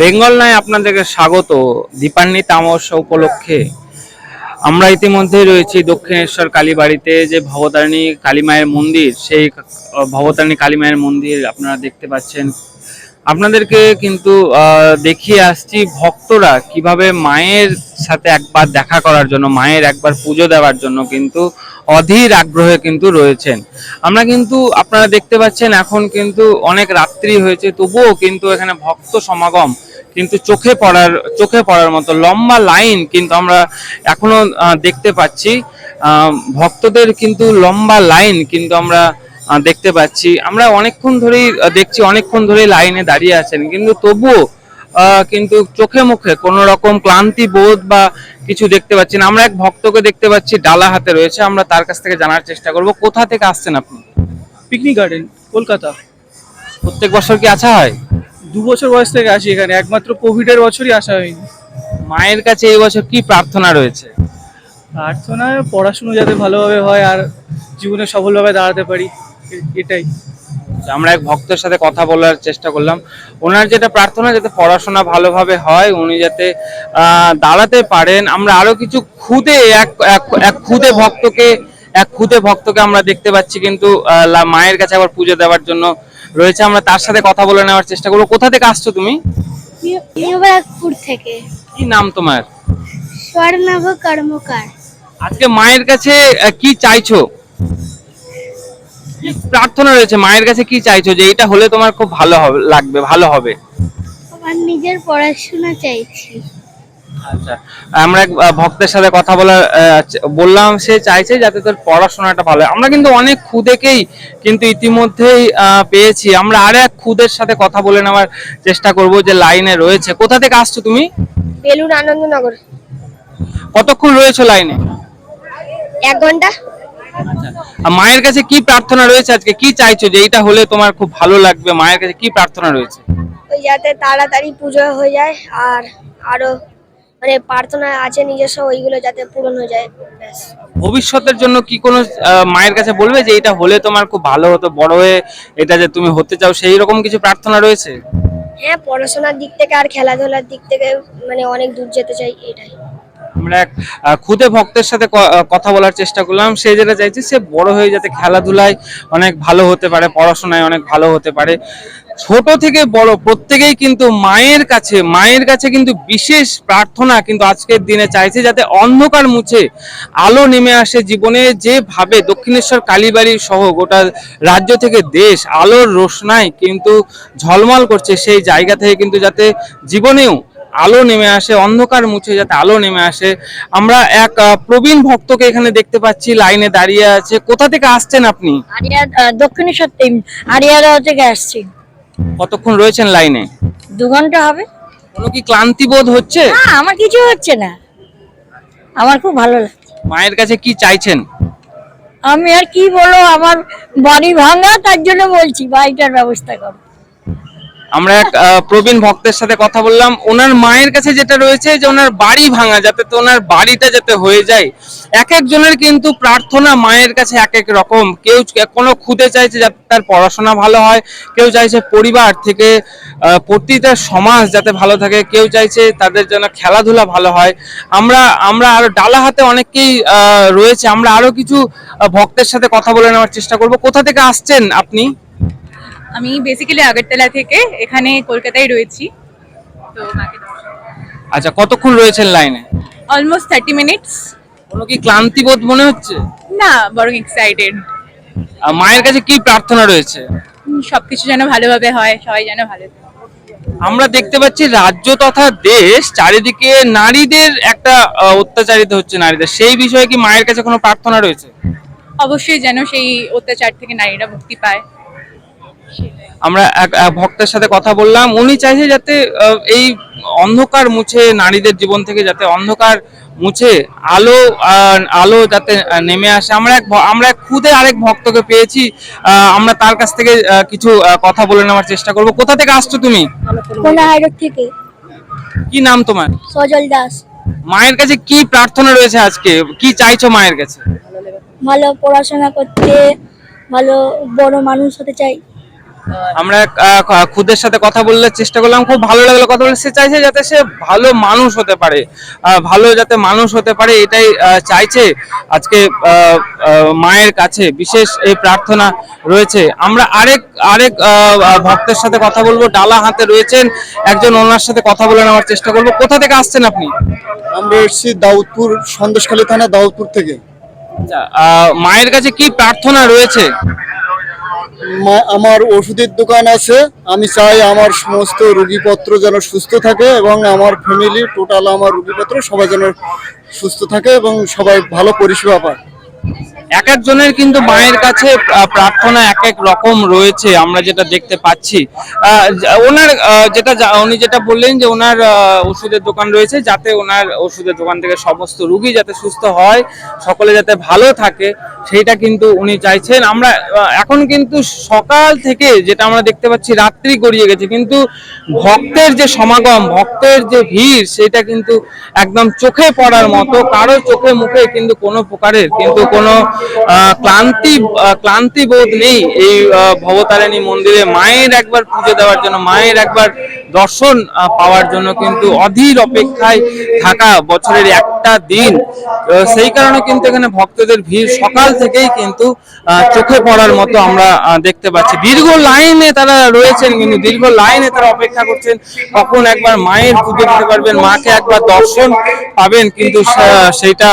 বেঙ্গল নয় আপনাদেরকে স্বাগত। দীপান্বিত অমাবস্যা উপলক্ষে আমরা ইতিমধ্যে রয়েছি দক্ষিণেশ্বর কালীবাড়িতে যে ভবতারিণী কালী মায়ের মন্দির, সেই ভবতারিণী কালী মায়ের মন্দির আপনারা দেখতে পাচ্ছেন। আপনাদেরকে কিন্তু দেখিয়ে আসছি ভক্তরা কীভাবে মায়ের সাথে একবার দেখা করার জন্য, মায়ের একবার পুজো দেওয়ার জন্য কিন্তু অধীর আগ্রহে কিন্তু রয়েছেন। আমরা কিন্তু, আপনারা দেখতে পাচ্ছেন এখন কিন্তু অনেক রাত্রি হয়েছে, তবুও কিন্তু এখানে ভক্ত সমাগম কিন্তু চোখে পড়ার চোখে পড়ার মতো লম্বা লাইন কিন্তু আমরা এখনও দেখতে পাচ্ছি। ভক্তদের কিন্তু লম্বা লাইন কিন্তু আমরা দেখতে পাচ্ছি। আমরা অনেকক্ষণ ধরেই দেখছি অনেকক্ষণ ধরেই লাইনে দাঁড়িয়ে আছেন। কিন্তু তবুও কিন্তু চোখে মুখে কোনো রকম ক্লান্তি বোধ বা কিছু দেখতে পাচ্ছি না। আমরা এক ভক্তকে দেখতে পাচ্ছি ডালা হাতে রয়েছে। আমরা তার কাছ থেকে জানার চেষ্টা করব। কোথা থেকে আসছেন আপনি? Picnic garden Kolkata. প্রত্যেক বছর কি আছা হয়? দু বছর বয়স থেকে আসি এখানে একমাত্র কোভিডের বছরই আসা হয়নি। মায়ের কাছে এই বছর কি প্রার্থনা রয়েছে? প্রার্থনা পড়াশুনো যাতে ভালোভাবে হয় আর জীবনে সফলভাবে দাঁড়াতে পারি এটাই। আমরা এক ভক্তের সাথে কথা বলার চেষ্টা করলাম। ওনার যেটা প্রার্থনা যাতে পড়াশোনা ভালোভাবে হয় উনি যাতে দাঁড়াতে পারেন। আমরা আরও কিছু খুদে এক এক- খুদে ভক্তকে এক খুদে ভক্তকে আমরা দেখতে পাচ্ছি কিন্তু মায়ের কাছে আবার পুজো দেওয়ার জন্য রয়েছে আমরা তার সাথে কথা বলে নেওয়ার চেষ্টা করব। কোথা থেকে আসছো তুমি? থেকে। কি নাম তোমার? স্বর্ণাভ কর্মকার। আজকে মায়ের কাছে কি চাইছো? প্রার্থনা রয়েছে? মায়ের কাছে কি চাইছো? যে এটা হলে তোমার খুব ভালো হবে লাগবে ভালো হবে। আমার নিজের পড়াশোনা চাইছি। আচ্ছা। আমরা এক ভক্তের সাথে কথা বলার বললাম সে চাইছে যাতে তোর পড়াশোনাটা ভালো আমরা কিন্তু অনেক খুদেকেই কিন্তু ইতিমধ্যেই পেয়েছি। আমরা আর এক খুদের সাথে কথা বলে নেওয়ার চেষ্টা করব যে লাইনে রয়েছে। কোথা থেকে আসছো তুমি? বেলুর আনন্দনগর। কতক্ষণ রয়েছে লাইনে? এক ঘণ্টা। আর মায়ের কাছে কি প্রার্থনা রয়েছে আজকে? কি চাইছো যে এটা হলে তোমার খুব ভালো লাগবে? মায়ের কাছে কি প্রার্থনা রয়েছে? যাতে তাড়াতাড়ি পুজো হয়ে যায় আর আরও মানে প্রার্থনা আছে নিজস্ব ওইগুলো যাতে পূরণ হয়ে যায় ব্যাস। ভবিষ্যতের জন্য কি কোনো মায়ের কাছে বলবে যে এটা হলে তোমার খুব ভালো হতো বড় হয়ে এটা যে তুমি হতে চাও সেই রকম কিছু প্রার্থনা রয়েছে? হ্যাঁ পড়াশোনার দিক থেকে আর খেলাধুলার দিক থেকে মানে অনেক দূর যেতে চাই এটাই। আমরা এক খুদে ভক্তের সাথে কথা বলার চেষ্টা করলাম। সে যেটা চাইছে সে বড় হয়ে যাতে খেলাধুলায় অনেক ভালো হতে পারে পড়াশোনায় অনেক ভালো হতে পারে। ছোট থেকে বড় প্রত্যেকেই কিন্তু মায়ের কাছে মায়ের কাছে কিন্তু বিশেষ প্রার্থনা কিন্তু আজকের দিনে চাইছে যাতে অন্ধকার মুছে আলো নেমে আসে জীবনে যেভাবে দক্ষিণেশ্বর কালীবাড়ি সহ গোটা রাজ্য থেকে দেশ আলোর রোশনায় কিন্তু ঝলমল করছে সেই জায়গা থেকে কিন্তু যাতে জীবনেও আলো নেমে আসে, অন্ধকার মুছে যাতে আলো নেমে আসে। আমরা এক প্রবীণ ভক্তকে এখানে দেখতে পাচ্ছি, লাইনে দাঁড়িয়ে আছে। কোথা থেকে আসছেন আপনি? আরিয়া দক্ষিণেশ্বর আরিয়ারা থেকে আসছি কতক্ষণ রয়েছেন লাইনে? দু ঘণ্টা হবে। কোনো কি ক্লান্তি বোধ হচ্ছে? না আমার কিছু হচ্ছে না। আমার খুব ভালো লাগছে মায়ের কাছে কি চাইছেন? আমি আর কি বলো আমার বাড়ি ভাঙা তার জন্য বলছি বাড়িটার ব্যবস্থা করো। আমরা এক প্রবীণ ভক্তের সাথে কথা বললাম। ওনার মায়ের কাছে যেটা রয়েছে যে ওনার বাড়ি ভাঙা যাতে তো ওনার বাড়িটা যাতে হয়ে যায়। এক একজনের কিন্তু প্রার্থনা মায়ের কাছে এক এক রকম। কেউ কোনো খুদে চাইছে যাতে তার পড়াশোনা ভালো হয়, কেউ চাইছে পরিবার থেকে প্রতিটা সমাজ যাতে ভালো থাকে, কেউ চাইছে তাদের জন্য খেলাধুলা ভালো হয়। আমরা আমরা আরও ডালা হাতে অনেকেই রয়েছে। আমরা আরও কিছু ভক্তের সাথে কথা বলে নেওয়ার চেষ্টা করব। কোথা থেকে আসছেন আপনি? আমি বেসিক্যালি আগরতলা থেকে এখানে কলকাতায় রয়েছি। তো আচ্ছা কতক্ষণ রয়েছেন লাইনে? অলমোস্ট থার্টি মিনিটস কোনো কি ক্লান্তি বোধ মনে হচ্ছে? না বরং এক্সাইটেড মায়ের কাছে কি প্রার্থনা রয়েছে? সবকিছু যেন ভালোভাবে হয় সবাই যেন ভালো আমরা দেখতে পাচ্ছি রাজ্য তথা দেশ চারিদিকে নারীদের একটা অত্যাচারিত হচ্ছে নারীদের। সেই বিষয়ে কি মায়ের কাছে কোনো প্রার্থনা রয়েছে? অবশ্যই যেন সেই অত্যাচার থেকে নারীরা মুক্তি পায়। আমরা এক ভক্তের সাথে কথা বললাম। উনি চাইছে যাতে এই অন্ধকার মুছে নারীদের জীবন থেকে যাতে অন্ধকার মুছে আলো আলো যাতে নেমে আসে। আমরা এক আমরা এক খুদে আরেক ভক্তকে পেয়েছি। আমরা তার কাছ থেকে কিছু কথা বলে নেওয়ার চেষ্টা করব। কোথা থেকে আসছো তুমি? থেকে। কি নাম তোমার? সজল দাস। মায়ের কাছে কি প্রার্থনা রয়েছে আজকে? কি চাইছো মায়ের কাছে? ভালো পড়াশোনা করতে ভালো বড় মানুষ হতে চাই। আমরা খুদের সাথে কথা বললে চেষ্টা করলাম খুব ভালো লাগল কথা বলে। সে চাইছে যাতে সে ভালো মানুষ হতে পারে ভালো যাতে মানুষ হতে পারে এটাই চাইছে আজকে মায়ের কাছে। বিশেষ এই প্রার্থনা রয়েছে। আমরা আরেক আরেক ভক্তের সাথে কথা বলব। ডালা হাতে রয়েছেন একজন ওনার সাথে কথা বলে নেওয়ার চেষ্টা করব। কোথা থেকে আসছেন আপনি? আমরা এসেছি দাউদপুর সন্দেশখালী থানা দাউদপুর থেকে। আচ্ছা, আহ, মায়ের কাছে কি প্রার্থনা রয়েছে? আমার ওষুধের দোকান আছে। আমি চাই আমার সমস্ত রুগীপত্র যেন সুস্থ থাকে এবং আমার ফ্যামিলি টোটাল আমার রুগীপত্র সবাই যেন সুস্থ থাকে এবং সবাই ভালো পরিষেবা পায়। এক একজনের কিন্তু মায়ের কাছে প্রার্থনা এক এক রকম রয়েছে, আমরা যেটা দেখতে পাচ্ছি। ওনার যেটা উনি যেটা বললেন যে ওনার ওষুধের দোকান রয়েছে যাতে ওনার ওষুধের দোকান থেকে সমস্ত রুগী যাতে সুস্থ হয়, সকলে যাতে ভালো থাকে। সেইটা কিন্তু উনি চাইছেন। আমরা এখন কিন্তু সকাল থেকে যেটা আমরা দেখতে পাচ্ছি, রাত্রি গড়িয়ে গেছে। কিন্তু ভক্তের যে সমাগম, ভক্তের যে ভিড়, সেটা কিন্তু একদম চোখে পড়ার মতো, কারও চোখে মুখে কিন্তু কোনো প্রকারের কিন্তু কোনো ক্লান্তি ক্লান্তি বোধ নেই এই ভবতারিণী মন্দিরে। মায়ের একবার পুজো দেওয়ার জন্য, মায়ের একবার দর্শন পাওয়ার জন্য কিন্তু অধীর অপেক্ষায় থাকা বছরের একটা দিন। সেই কারণে কিন্তু এখানে ভক্তদের ভিড় সকাল থেকেই কিন্তু চোখে পড়ার মতো আমরা দেখতে পাচ্ছি। দীর্ঘ লাইনে তারা রয়েছেন কিন্তু, দীর্ঘ লাইনে তারা অপেক্ষা করছেন। কখন একবার মায়ের পুজো দিতে পারবেন, মাকে একবার দর্শন পাবেন কিন্তু সেইটা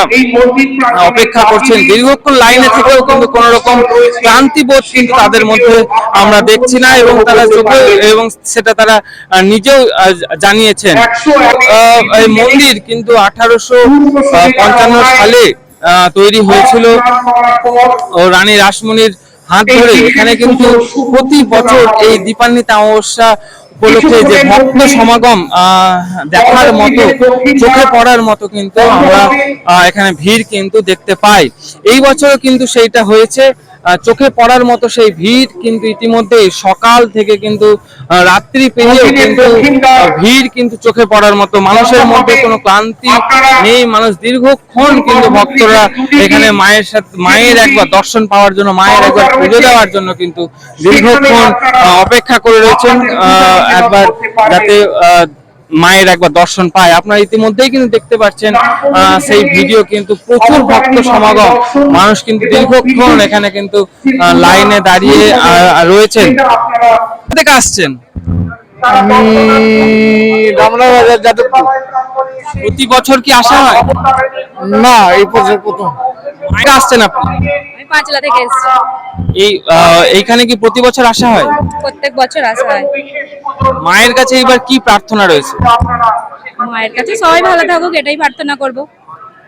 অপেক্ষা করছেন। দীর্ঘক্ষণ লাইনে থেকেও কিন্তু কোন রকম ক্লান্তি বোধ কিন্তু তাদের মধ্যে আমরা দেখছি না এবং তারা চোখে এবং সেটা তারা নিজেও জানিয়েছেন। এই মন্দির কিন্তু আঠারোশো পঞ্চান্ন সালে তৈরি হয়েছিল ও রানী রাসমণির হাত ধরে। এখানে কিন্তু প্রতি বছর এই দীপান্বিত অমাবস্যা উপলক্ষে যে ভক্ত সমাগম আহ, দেখার মতো চোখে পড়ার মতো কিন্তু আমরা আহ, এখানে ভিড় কিন্তু দেখতে পাই। এই বছরও কিন্তু সেইটা হয়েছে। চোখে পড়ার মতো সেই ভিড় কিন্তু ইতিমধ্যে সকাল থেকে কিন্তু রাত্রি পেরিয়েও কিন্তু ভিড় কিন্তু চোখে পড়ার মতো। মানুষের মধ্যে কোনো ক্লান্তি নেই। মানুষ দীর্ঘক্ষণ কিন্তু ভক্তরা এখানে মায়ের সাথে মায়ের একবার দর্শন পাওয়ার জন্য মায়ের একবার পুজো দেওয়ার জন্য কিন্তু দীর্ঘক্ষণ অপেক্ষা করে রয়েছেন। আহ, একবার যাতে আহ, মায়ের একবার দর্শন পায়। আপনারা ইতিমধ্যেই কিন্তু দেখতে পাচ্ছেন সেই ভিডিও কিন্তু প্রচুর ভক্ত সমাগম। মানুষ কিন্তু দীর্ঘক্ষণ এখানে কিন্তু লাইনে দাঁড়িয়ে রয়েছেন। থেকে আসছেন? আমি রামনা বাজার যাদবপুর। প্রতি বছর কি আসা হয়? না এই বছর প্রথম। আসছেন আপনি? পাঁচলা থেকে এসেছি। এই এইখানে কি প্রতি বছর আসা হয়? প্রত্যেক বছর আসা হয়। মায়ের কাছে এবার কি প্রার্থনা রয়েছে? মায়ের কাছে সবাই ভালো থাকুক এটাই প্রার্থনা করব।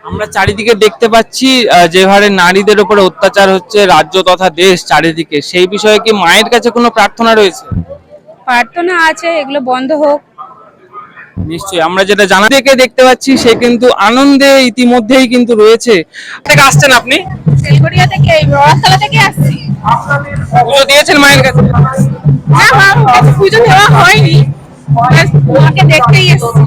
আমরা চারিদিকে দেখতে পাচ্ছি যে হারে নারীদের উপরে অত্যাচার হচ্ছে রাজ্য তথা দেশ চারিদিকে। সেই বিষয়ে কি মায়ের কাছে কোনো প্রার্থনা রয়েছে? প্রার্থনা আছে এগুলো বন্ধ হোক। নিশ্চয়ই। আমরা যেটা জানা থেকে দেখতে পাচ্ছি সে কিন্তু আনন্দে ইতিমধ্যেই কিন্তু রয়েছে। থেকে আসছেন আপনি? তেলগড়িয়া থেকে বড়াতলা থেকে আসছি। পুজো দিয়েছেন মায়ের কাছে? না মা পুজো হয়নি। মাকে দেখতেই এসেছি।